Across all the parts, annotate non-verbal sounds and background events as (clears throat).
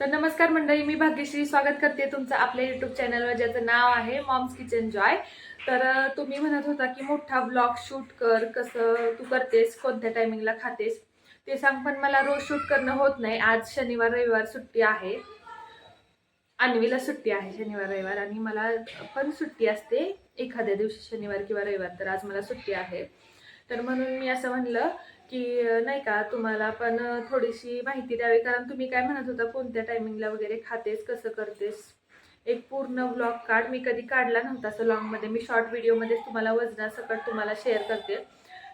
तर नमस्कार मंडळी मी भाग्यश्री स्वागत करते तुमचं आपल्या युट्यूब चॅनलवर ज्याचं नाव आहे मॉम्स किचन जॉय तर तुम्ही म्हणत होता की मोठा ब्लॉग शूट कर कसं तू करतेस कोणत्या टायमिंगला खातेस? ते सांग पण मला रोज शूट करणं होत नाही. आज शनिवार रविवार सुट्टी आहे. अन्वीला सुट्टी आहे शनिवार रविवार आणि मला पण सुट्टी असते एखाद्या दिवशी शनिवार किंवा रविवार तर आज मला सुट्टी आहे. तर म्हणून मी असं म्हणलं की नाही का तुम्हाला पण थोडीशी माहिती द्यावी. कारण तुम्ही काय म्हणत होता कोणत्या टायमिंगला वगैरे खातेस कसं करतेस? एक पूर्ण ब्लॉग काढ. मी कधी काढला नव्हता असं लॉंगमध्ये मी शॉर्ट व्हिडिओमध्येच तुम्हाला वजनासकट तुम्हाला शेअर करते.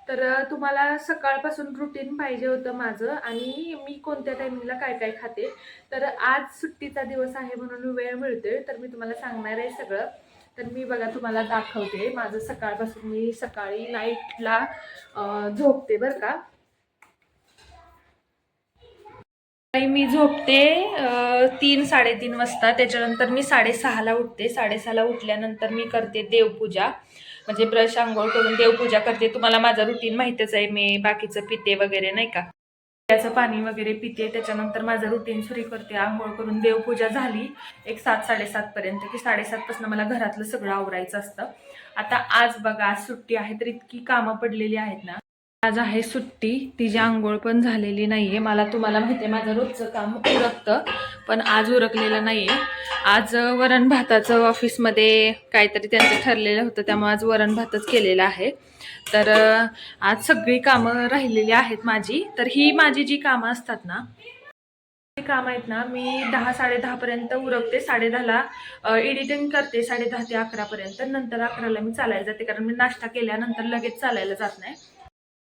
तर तुम्हाला सकाळपासून रुटीन पाहिजे होतं माझं आणि मी कोणत्या टायमिंगला काय काय खाते. तर आज सुट्टीचा दिवस आहे म्हणून वेळ मिळते तर मी तुम्हाला सांगणार आहे सगळं. तर मी बघा तुम्हाला दाखवते. माझं सकाळपासून मी सकाळी नाईटला झोपते बरं का. मी झोपते तीन साडेतीन वाजता. त्याच्यानंतर मी साडेसहाला उठते. साडेसहाला उठल्यानंतर मी करते देवपूजा. म्हणजे ब्रश आंघोळ करून देवपूजा करते. तुम्हाला माझं रुटीन माहितच आहे. मी बाकीचं पिते वगैरे नाही का? त्याचं पाणी वगैरे पिते त्याच्यानंतर माझं रुटीन सुरू करते. आंघोळ करून देवपूजा झाली एक सात साडेसातपर्यंत की साडेसातपासून मला घरातलं सगळं आवरायचं असतं. आता आज बघा आज सुट्टी आहे तर इतकी कामं पडलेली आहेत ना. आज आहे सुट्टी तिची आंघोळ पण झालेली नाही आहे मला तुम्हाला माहिती आहे माझं रोजचं काम उरकतं पण आज उरकलेलं नाही आहे आज वरण भाताचं ऑफिसमध्ये काहीतरी त्यांचं ठरलेलं होतं त्यामुळे आज वरण भातच केलेलं आहे. तर आज सगळी कामं राहिलेली आहेत माझी. तर ही माझी जी कामं असतात ना काम कामं आहेत ना मी दहा साडेदहापर्यंत उरकते. साडेदहाला एडिटिंग करते साडेदहा ते अकरापर्यंत नंतर अकराला मी चालायला जाते कारण मी नाश्ता केल्यानंतर लगेच चालायला जात नाही.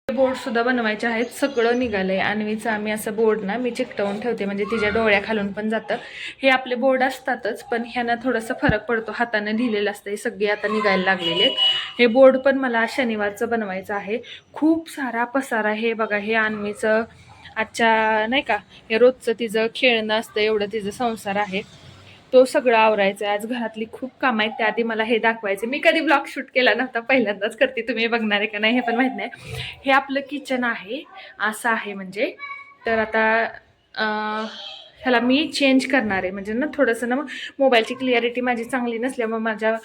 बोर्ड सुद्धा बनवायचे आहेत सगळं निघालंय. आणवीचं आम्ही असं बोर्ड ना मी चिकटवून ठेवते. म्हणजे तिच्या डोळ्या खालून पण जातं. हे आपले बोर्ड असतातच पण ह्यांना थोडंसं फरक पडतो. हाताने लिहिलेलं असतं. हे सगळे आता निघायला लागलेले आहेत. हे बोर्ड पण मला शनिवारचं बनवायचं आहे. खूप सारा पसारा हे बघा हे आणवीचं आजच्या नाही का हे रोजचं तिचं खेळणं असतं. एवढं तिचं संसार आहे. तो सगळं आवरायचं आहे आज घरातली खूप कामं आहेत त्याआधी मला हे दाखवायचं मी कधी ब्लॉग शूट केला नव्हता पहिल्यांदाच करते. तुम्ही बघणार आहे का नाही हे पण माहीत नाही. हे आपलं किचन आहे. असं आहे म्हणजे. तर आता ह्याला मी चेंज करणार आहे. म्हणजे ना थोडंसं ना मोबाईलची क्लिअरिटी माझी चांगली नसल्यामुळे माझ्या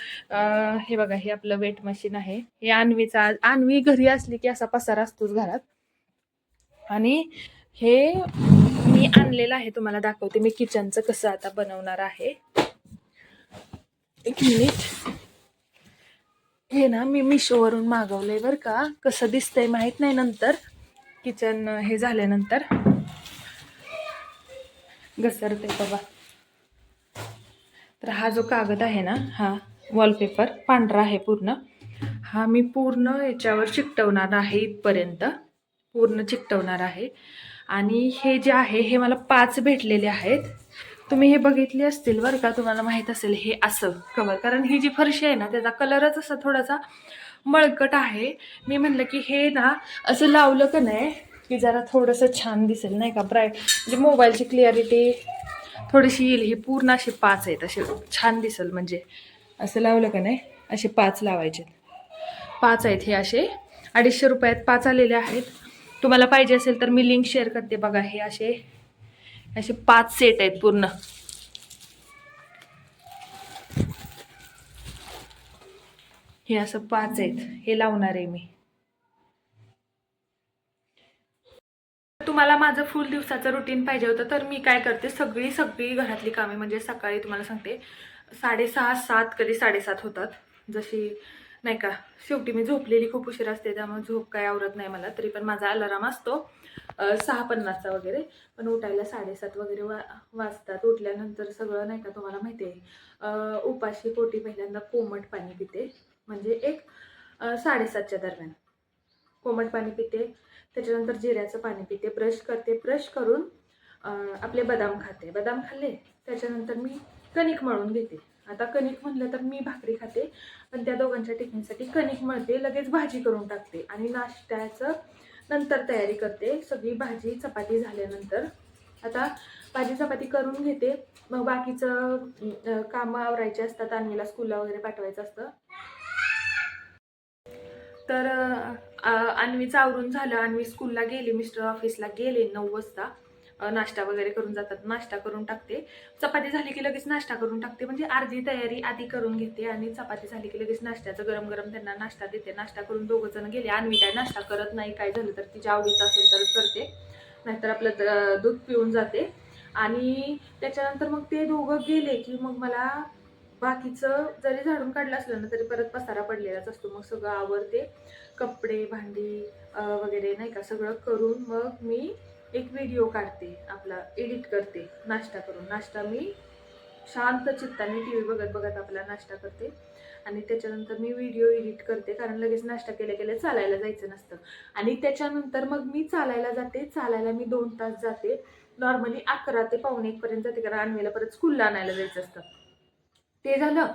हे बघा हे आपलं वेट मशीन आहे. हे आणवीचा आणवी घरी असली की असा पसारा असतोच घरात. आणि हे मी आणलेलं आहे तुम्हाला दाखवते मी किचनचं कसं आता बनवणार आहे. एक मिनिट. हे ना मी मिशोवरून मागवलंय बरं का. कसं दिसतंय माहीत नाही नंतर. किचन हे झाल्यानंतर. घसरते बाबा. तर हा जो कागद आहे ना हा वॉलपेपर पांढरा आहे पूर्ण. हा मी पूर्ण याच्यावर चिकटवणार आहे इथपर्यंत. पूर्ण चिकटवणार आहे. आणि हे जे आहे हे मला पाच भेटलेले आहेत. तुम्ही हे बघितले असतील बरं का तुम्हाला माहीत असेल हे असं कवर कारण ही जी फरशी आहे ना त्याचा कलरच असा थोडासा मळकट आहे. मी म्हणलं की हे ना असं लावलं का नाही की जरा थोडंसं छान दिसेल नाही का? ब्राईट म्हणजे मोबाईलची क्लिअरिटी थोडीशी येईल. हे पूर्ण असे पाच आहेत. असे छान दिसेल म्हणजे. असं लावलं का नाही असे पाच लावायचे पाच आहेत हे असे. अडीचशे रुपयात पाच आलेले आहेत. तुम्हाला पाहिजे असेल तर मी लिंक शेअर करते बघा हे असे असे पाच सेट आहेत पूर्ण. हे असं पाच आहेत हे लावणार आहे मी. तुम्हाला माझं फुल दिवसाचं रुटीन पाहिजे होतं तर मी काय करते सगळी सगळी घरातली कामे म्हणजे सकाळी तुम्हाला सांगते साडेसहा सात कधी साडेसात होतात. जशी नाही का शेवटी मी झोपलेली खूप उशीर असते त्यामुळे झोप काय आवरत नाही मला तरी पण माझा अलाराम असतो सहा पन्नासचा वगैरे. पण उठायला साडेसात वगैरे वा वाजतात. उठल्यानंतर सगळं नाही का तुम्हाला माहिती आहे उपाशी पोटी पहिल्यांदा कोमट पाणी पिते. म्हणजे एक साडेसातच्या दरम्यान. कोमट पाणी पिते त्याच्यानंतर जिऱ्याचं पाणी पिते ब्रश करते. ब्रश करून आपले बदाम खाते. बदाम खाल्ले त्याच्यानंतर मी कणिक मळून घेते. आता कणिक म्हणलं तर मी भाकरी खाते पण त्या दोघांच्या टिफिनसाठी कणिक मळते लगेच भाजी करून टाकते आणि नाश्त्याचं नंतर तयारी करते. सगळी भाजी चपाती झाल्यानंतर. आता भाजी चपाती करून घेते. मग बाकीचं कामं आवरायचे असतात आणवीला स्कूलला वगैरे पाठवायचं असतं. तर आ- अन्वीचं आवरून झालं. अन्वी स्कूलला गेली मिस्टर ऑफिसला गेले नऊ वाजता. नाश्ता वगैरे करून जातात. नाश्ता करून टाकते. चपाती झाली की लगेच नाश्ता करून टाकते. म्हणजे अर्धी तयारी आधी करून घेते आणि चपाती झाली की लगेच नाश्त्याचं गरम गरम त्यांना नाश्ता देते. नाश्ता करून दोघं जण गेले. आणि काय नाश्ता करत नाही. काय झालं तर तिच्या आवडीचं असेल तरच करते. नाहीतर आपलं दूध पिऊन जाते. आणि त्याच्यानंतर मग ते दोघं गेले की मग मला बाकीचं जरी झाडून काढलं असलं ना तरी परत पसारा पडलेलाच असतो. मग सगळं आवरते. कपडे भांडी वगैरे नाही का सगळं करून मग मी एक व्हिडिओ काढते आपला एडिट करते नाश्ता करून. नाश्ता मी शांत चित्ताने टी व्ही बघत बघत आपला नाश्ता करते. आणि त्याच्यानंतर मी व्हिडिओ एडिट करते कारण लगेच नाश्ता केल्या केल्या चालायला जायचं नसतं. आणि त्याच्यानंतर मग मी चालायला जाते चालायला मी दोन तास जाते. नॉर्मली अकरा ते पावणे एकपर्यंत जाते कारण आणवेला परत स्कूलला आणायला जायचं असतं. ते झालं.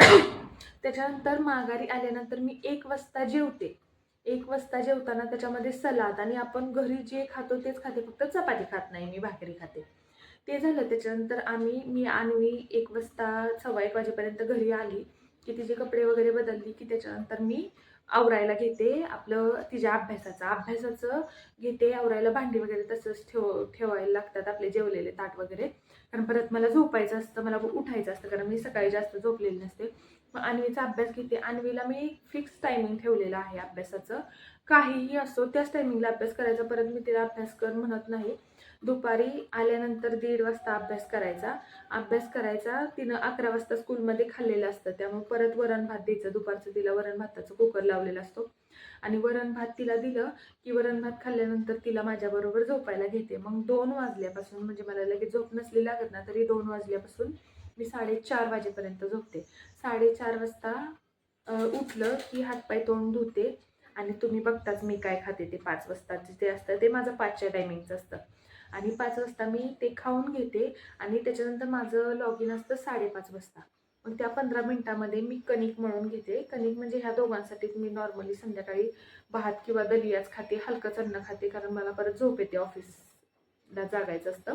(coughs) त्याच्यानंतर माघारी आल्यानंतर मी एक वाजता जेवते. एक वाजता जेवताना त्याच्यामध्ये सलाद आणि आपण घरी जे खातो तेच खाते फक्त चपाती खात नाही मी भाकरी खाते. ते झालं त्याच्यानंतर आम्ही मी आणवी एक वाजता सव्वा एक वाजेपर्यंत घरी आली की तिचे कपडे वगैरे बदलली की त्याच्यानंतर मी आवरायला घेते आपलं तिच्या अभ्यासाचं. अभ्यासाचं घेते आवरायला भांडी वगैरे तसंच ठेव ठेवायला लागतात आपले जेवलेले ताट वगैरे. कारण परत मला झोपायचं असतं मला उठायचं असतं कारण मी सकाळी जास्त झोपलेली नसते. मग अन्वीचा अभ्यास घेते. अन्वीला मी फिक्स टायमिंग ठेवलेलं आहे अभ्यासाचं. काहीही असो त्याच टायमिंगला अभ्यास करायचा. परत मी तिला अभ्यास कर म्हणत नाही. दुपारी आल्यानंतर दीड वाजता अभ्यास करायचा. अभ्यास करायचा तिनं अकरा वाजता स्कूलमध्ये खाल्लेलं असतं. त्यामुळे परत वरण भात द्यायचं. दुपारचं तिला वरण भाताचं कुकर लावलेला असतो. आणि वरण भात तिला दिलं की वरण भात खाल्ल्यानंतर तिला माझ्याबरोबर झोपायला घेते. मग दोन वाजल्यापासून म्हणजे मला लगेच झोप नसली लागत ना तरी दोन वाजल्यापासून मी साडेचार वाजेपर्यंत झोपते. साडेचार वाजता उठलं की हातपाय तोंड धुते आणि तुम्ही बघताच मी काय खाते ते पाच वाजताचे ते असतं ते माझं पाचच्या टायमिंगचं असतं. आणि पाच वाजता मी ते खाऊन घेते आणि त्याच्यानंतर माझं लॉग इन असतं साडेपाच वाजता. मग त्या पंधरा मिनिटामध्ये मी कणिक मळून घेते. कणिक म्हणजे ह्या दोघांसाठीच मी नॉर्मली संध्याकाळी भात किंवा दलियाच खाते हलकंच अन्न खाते कारण मला परत झोप येते ऑफिसला जागायचं असतं.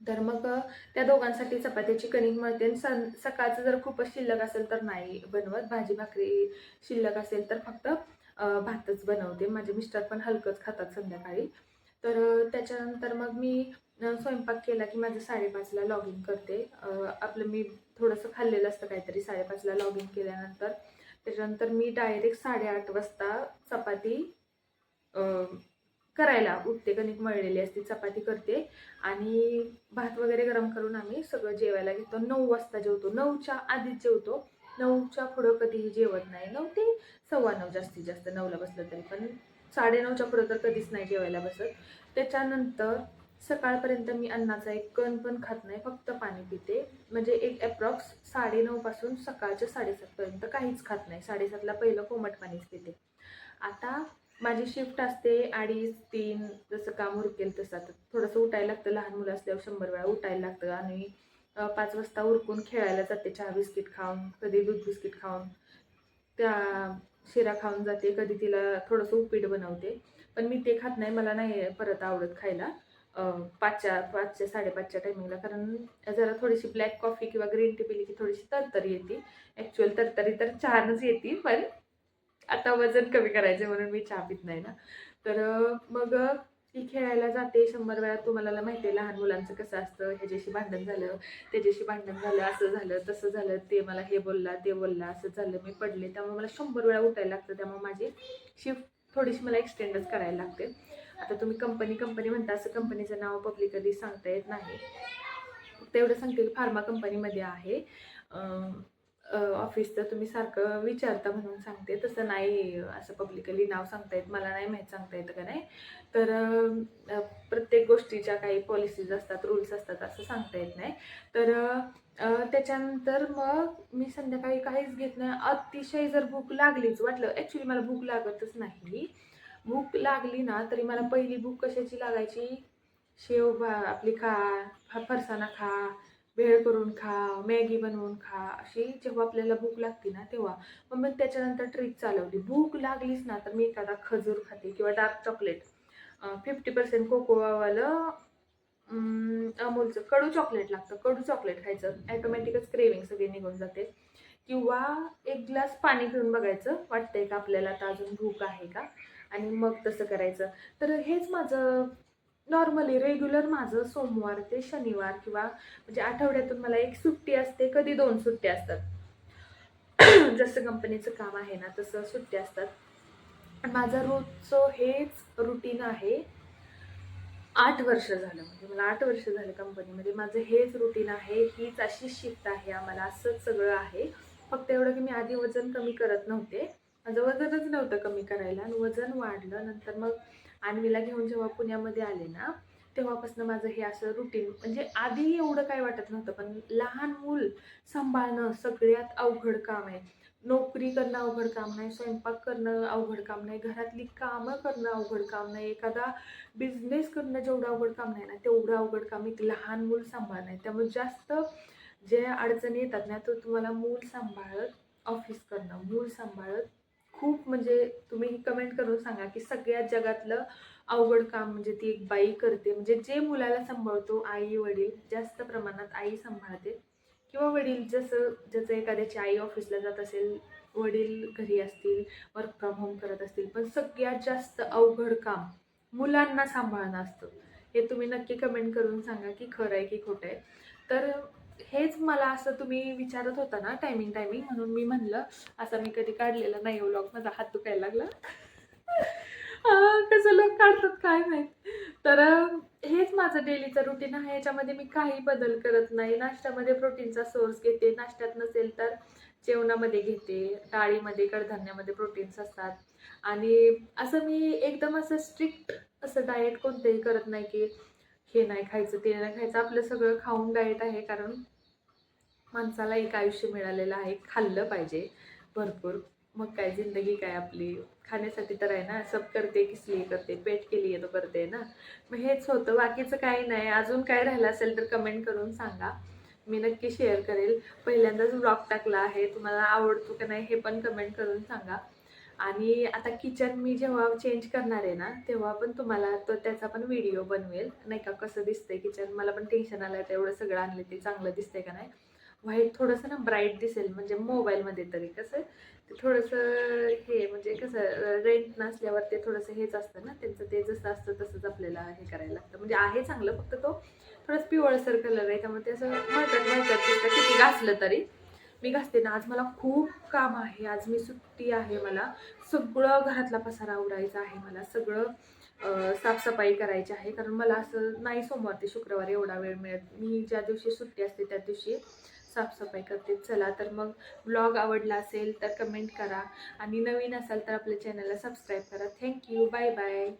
तर मग त्या दोघांसाठी चपात्याची कणिक मळते आणि सं सकाळचं जर खूपच शिल्लक असेल तर नाही बनवत. भाजी भाकरी शिल्लक असेल तर फक्त भातच बनवते. माझे मिस्टर पण हलकंच खातात संध्याकाळी. तर त्याच्यानंतर मग मी स्वयंपाक केला की माझं साडेपाचला लॉग इन करते आपलं मी थोडंसं खाल्लेलं असतं काहीतरी साडेपाचला लॉग इन केल्यानंतर. त्याच्यानंतर मी डायरेक्ट साडेआठ वाजता चपाती करायला उठते कणिक मळलेली असते चपाती करते. आणि भात वगैरे गरम करून आम्ही सगळं जेवायला घेतो. नऊ वाजता जेवतो. नऊच्या आधीच जेवतो. नऊच्या पुढं कधीही जेवत नाही. नऊ ते सव्वा नऊ जास्तीत जास्त. नऊला बसलं तरी पण साडेनऊच्या पुढं तर कधीच नाही जेवायला बसत. त्याच्यानंतर सकाळपर्यंत मी अन्नाचा एक कण पण खात नाही. फक्त पाणी पिते. म्हणजे एक अप्रॉक्स साडेनऊपासून सकाळच्या साडेसातपर्यंत काहीच खात नाही. साडेसातला पहिलं कोमट पाणीच पिते. आता माझी शिफ्ट असते अडीच तीन जसं काम उरकेल तसं. आता थोडंसं उठायला लागतं लहान मुलं असल्यावर शंभर वेळा उठायला लागतं. आणि पाच वाजता उरकून खेळायला जाते चहा बिस्किट खाऊन कधी दूध बिस्किट खाऊन. त्या शिरा खाऊन जाते कधी तिला थोडंसं उपीट बनवते. पण मी ते खात नाही मला नाही परत आवडत खायला. पाचच्या पाचच्या साडेपाचच्या टायमिंगला कारण जरा थोडीशी ब्लॅक कॉफी किंवा ग्रीन टी पिली की थोडीशी तरतरी येते. ॲक्च्युअल तरतरी तर छानच येते पण आता वजन कमी करायचं म्हणून मी चहा पित नाही ना. तर मग ती खेळायला जाते. शंभर वेळा तुम्हाला माहिती आहे लहान मुलांचं कसं असतं. ह्याच्याशी भांडण झालं त्याच्याशी भांडण झालं असं झालं तसं झालं. ते मला हे बोलला ते बोलला असं झालं. मी पडले. त्यामुळे मला शंभर वेळा उठायला लागतं. त्यामुळे माझी शिफ्ट थोडीशी मला एक्सटेंडच करायला लागते. आता तुम्ही कंपनी कंपनी म्हणता असं कंपनीचं नाव पब्लिकली सांगता येत नाही. फक्त एवढं सांगते की फार्मा कंपनीमध्ये आहे. ऑफिसचं तुम्ही सारखं विचारता म्हणून सांगते. तसं नाही असं पब्लिकली नाव सांगता येत मला नाही माहीत सांगता येतं का नाही. तर प्रत्येक गोष्टीच्या काही पॉलिसीज असतात रूल्स असतात असं सांगता येत नाही. तर त्याच्यानंतर मग मी संध्याकाळी काहीच घेत नाही. अतिशय जर भूक लागलीच वाटलं ॲक्च्युली मला भूक लागतच नाही. भूक लागली ना तरी मला पहिली भूक कशाची लागायची? शेव भा आपली खा फरसाना फरसाणा खा भेळ करून खा मॅगी बनवून खा अशी जेव्हा आपल्याला भूक लागते ना तेव्हा. मग मी त्याच्यानंतर ट्रिक चालवली. भूक लागलीच ना तर मी एखादा खजूर खाते किंवा डार्क चॉकलेट फिफ्टी पर्सेंट कोकोवावालं अमूलचं कडू चॉकलेट लागतं. कडू चॉकलेट खायचं. ॲटोमॅटिकच क्रेविंग सगळी निघून जाते. किंवा एक ग्लास पाणी घेऊन बघायचं. वाटतंय का आपल्याला आता अजून भूक आहे का? आणि मग तसं करायचं. तर हेच माझं नॉर्मली रेग्युलर माझं सोमवार ते शनिवार किंवा म्हणजे आठवड्यातून मला एक सुट्टी असते कधी दोन सुट्ट्या असतात. (clears throat) जसं कंपनीचं काम आहे ना तसं सुट्ट्या असतात. माझं रोजचं हेच रुटीन आहे. आठ वर्ष झालं म्हणजे मला आठ वर्ष झाले कंपनीमध्ये माझं हेच रुटीन आहे हीच अशी शिफ्ट आहे आम्हाला असंच सगळं आहे. फक्त एवढं की मी आधी वजन कमी करत नव्हते. माझं वजनच नव्हतं कमी करायला आणि वजन वाढलं. नंतर मग आणवीला घेऊन जेव्हा पुण्यामध्ये आले ना तेव्हापासून माझं हे असं रुटीन म्हणजे आधी एवढं काय वाटत नव्हतं पण लहान मूल सांभाळणं सगळ्यात अवघड काम आहे. नोकरी करणं अवघड काम नाही स्वयंपाक करणं अवघड काम नाही घरातली कामं करणं अवघड काम नाही एखादा बिझनेस करणं जेवढं अवघड काम नाही ना तेवढं अवघड काम एक लहान मूल सांभाळणं आहे. त्यामुळे जास्त जे अडचणी येतात ना तो तुम्हाला मूल सांभाळत ऑफिस करणं मूल सांभाळत खूप म्हणजे तुम्ही कमेंट करून सांगा की सगळ्यात जगातलं अवघड काम म्हणजे ती एक बाई करते. म्हणजे जे मुलाला सांभाळतो आई वडील जास्त प्रमाणात आई सांभाळते. किंवा वडील जसं जसं एखाद्याची आई ऑफिसला जात असेल वडील घरी असतील वर्क फ्रॉम होम करत असतील पण सगळ्यात जास्त अवघड काम मुलांना सांभाळणं असतं. हे तुम्ही नक्की कमेंट करून सांगा की खरं आहे की खोटं आहे. तर हेच मला असं तुम्ही विचारत होता ना टायमिंग टायमिंग म्हणून मी म्हणलं असं मी कधी काढलेला नाही व्लॉग माझा हात दुखायला लागला. कसं लोक काढतात काय माहीत. तर हेच माझं डेलीचं रुटीन आहे. याच्यामध्ये मी काही बदल करत नाही. नाश्त्यामध्ये प्रोटीनचा सोर्स घेते. नाश्त्यात नसेल तर जेवणामध्ये घेते. डाळीमध्ये कडधान्यामध्ये प्रोटीन्स असतात. आणि असं मी एकदम असं स्ट्रिक्ट असं डाएट कोणतंही करत नाही की हे नाही खायचं ते नाही खायचं आपलं सगळं खाऊन डाएट आहे कारण माणसाला एक आयुष्य मिळालेलं आहे खाल्लं पाहिजे भरपूर. मग काय जिंदगी काय आपली? खाण्यासाठी तर आहे ना सब करते किसली करते पेट केली तो करते ना. मग हेच होतं बाकीचं काही नाही. अजून काय राहिलं असेल तर कमेंट करून सांगा. मी नक्की शेअर करेल. पहिल्यांदाच ब्लॉग टाकला आहे तुम्हाला आवडतो का नाही हे पण कमेंट करून सांगा. आणि आता किचन मी जेव्हा चेंज करणार आहे ना तेव्हा पण तुम्हाला तो त्याचा पण व्हिडिओ बनवेल. नाही का कसं दिसतंय किचन मला पण टेन्शन आलं आहे एवढं सगळं आणलं ते चांगलं दिसतंय का नाही? व्हाईट थोडंसं ना ब्राईट दिसेल म्हणजे मोबाईलमध्ये तरी कसं? ते थोडंसं हे म्हणजे कसं रेंट नसल्यावर ते थोडंसं हेच असतं ना त्यांचं ते जसं असतं तसंच आपल्याला हे करायला लागतं. म्हणजे आहे चांगलं फक्त तो थोडंसं पिवळसर कलर आहे त्यामुळे ते असं मळकट मळकट किती घासलं तरी. मी घासते ना आज मला खूप काम आहे. आज मी सुट्टी आहे मला. सगळं घरातला पसारा उडायचा आहे मला. सगळं साफसफाई करायची आहे. कारण मला असं नाही सोमवार ते शुक्रवार एवढा वेळ मिळत. मी ज्या दिवशी सुट्टी असते त्या दिवशी साफसफाई करते. चला तर मग ब्लॉग आवडला असेल तर कमेंट करा. आणि नवीन असाल तर आपल्या चॅनलला सबस्क्राईब करा. Thank you bye bye.